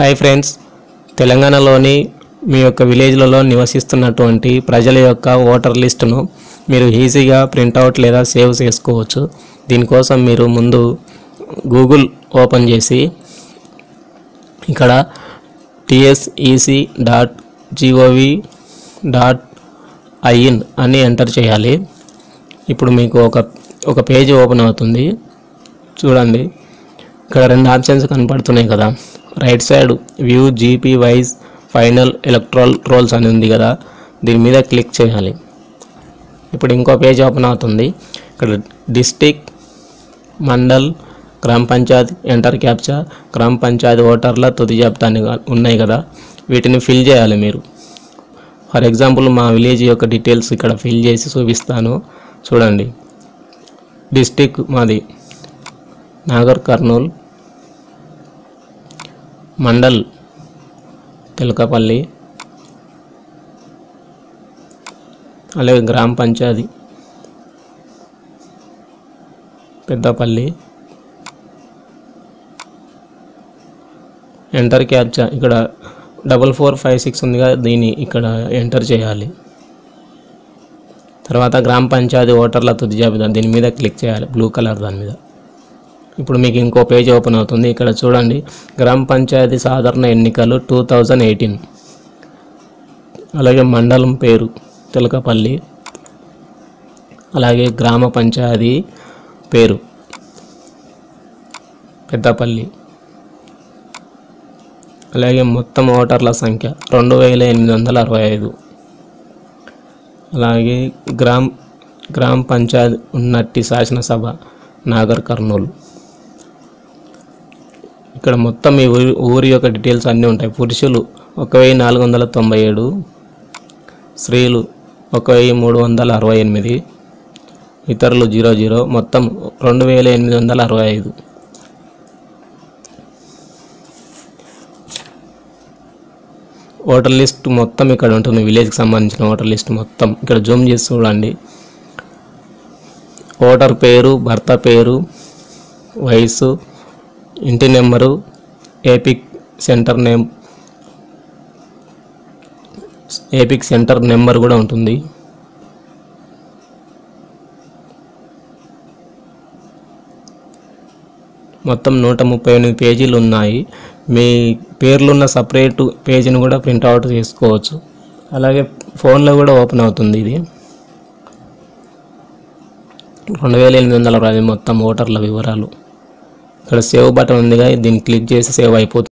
Hi friends తెలంగాణలోని మీ యొక్క విలేజ్లలో నివసిస్తున్నటువంటి ప్రజల యొక్క ఓటర్ లిస్టును మీరు ఈజీగా ప్రింట్అవుట్ లేదా సేవ్ చేసుకోవచ్చు. దీనికోసం మీరు ముందు గూగుల్ ఓపెన్ చేసి ఇక్కడ TSEC dot gov dot in అని ఎంటర్ చేయాలి. ఇప్పుడు మీకు ఒక ఒక పేజ్ ఓపెన్ అవుతుంది. చూడండి. ఇక్కడ రెండు ఆప్షన్స్ కనపడుతున్నాయి కదా. Right side view GP wise final electoral rolls అని ఉంది కదా. దీని మీద క్లిక్ చేయాలి. ఇప్పుడు ఇంకో పేజ్ ఓపెన్ అవుతుంది. ఇక్కడ డిస్టిక్ మండల్ గ్రామ పంచాయత్ ఎంటర్ క్యాప్చా గ్రామ పంచాయతీ ఓటర్ల తుది జాబితాని ఉన్నాయి కదా. వీటిని ఫిల్ చేయాలి మీరు. ఫర్ ఎగ్జాంపుల్ మా విలేజ్ యొక్క డీటెయిల్స్ ఇక్కడ ఫిల్ చేసి చూపిస్తాను. చూడండి. డిస్టిక్ మాది నాగర్ కర్నూల్ మండల్ తెలకపల్లి. అలాగే గ్రామ పంచాయతీ. పెద్దపల్లి. ఎంటర్ క్యాప్చా ఇక్కడ డబల్ ఫోర్ ఫైవ్ సిక్స్ ఉందిగా దీన్ని ఇక్కడ ఎంటర్ చేయాలి. తర్వాత గ్రామ పంచాయతీ ఓటర్ల తుది జాబితా దీని మీద క్లిక్ చేయాలి బ్లూ కలర్ దాని మీద. ఇప్పుడు మీకు ఇంకో పేజ్ ఓపెన్ అవుతుంది. ఇక్కడ చూడండి. గ్రామ పంచాయతీ సాధారణ ఎన్నికలు టూ థౌజండ్ ఎయిటీన్. అలాగే మండలం పేరు తిలకపల్లి. అలాగే గ్రామ పంచాయతీ పేరు పెద్దపల్లి. అలాగే మొత్తం ఓటర్ల సంఖ్య రెండు వేల ఎనిమిది వందల అరవై ఐదు. అలాగే గ్రామ్ గ్రామ పంచాయత్ ఉన్నట్టి శాసనసభ నాగర్ కర్నూలు. ఇక్కడ మొత్తం మీ ఊరి ఊరి యొక్క డీటెయిల్స్ అన్నీ ఉంటాయి. పురుషులు ఒక వెయ్యి నాలుగు వందల తొంభై ఏడు స్త్రీలు ఒక వెయ్యి మూడు వందల అరవై ఎనిమిది ఇతరులు జీరో జీరో మొత్తం రెండు వేల ఎనిమిది వందల అరవై ఐదు. ఓటర్ లిస్ట్ మొత్తం ఇక్కడ ఉంటుంది. విలేజ్కి సంబంధించిన ఓటర్ లిస్ట్ మొత్తం ఇక్కడ జూమ్ చేసి చూడండి. ఓటర్ పేరు భర్త పేరు వయసు ఇంటి number EPIC centre name EPIC centre number కూడా ఉంటుంది. మొత్తం నూట ముప్పై ఎనిమిది పేజీలు ఉన్నాయి. మీ పేర్లున్న సపరేట్ పేజీని కూడా ప్రింట్అవుట్ చేసుకోవచ్చు. అలాగే ఫోన్లో కూడా ఓపెన్ అవుతుంది ఇది. రెండు వేల ఎనిమిది వందల పది మొత్తం ఓటర్ల వివరాలు. ఇక్కడ సేవ్ బటన్ ఉందిగా దీన్ని క్లిక్ చేసి సేవ్ అయిపోతుంది.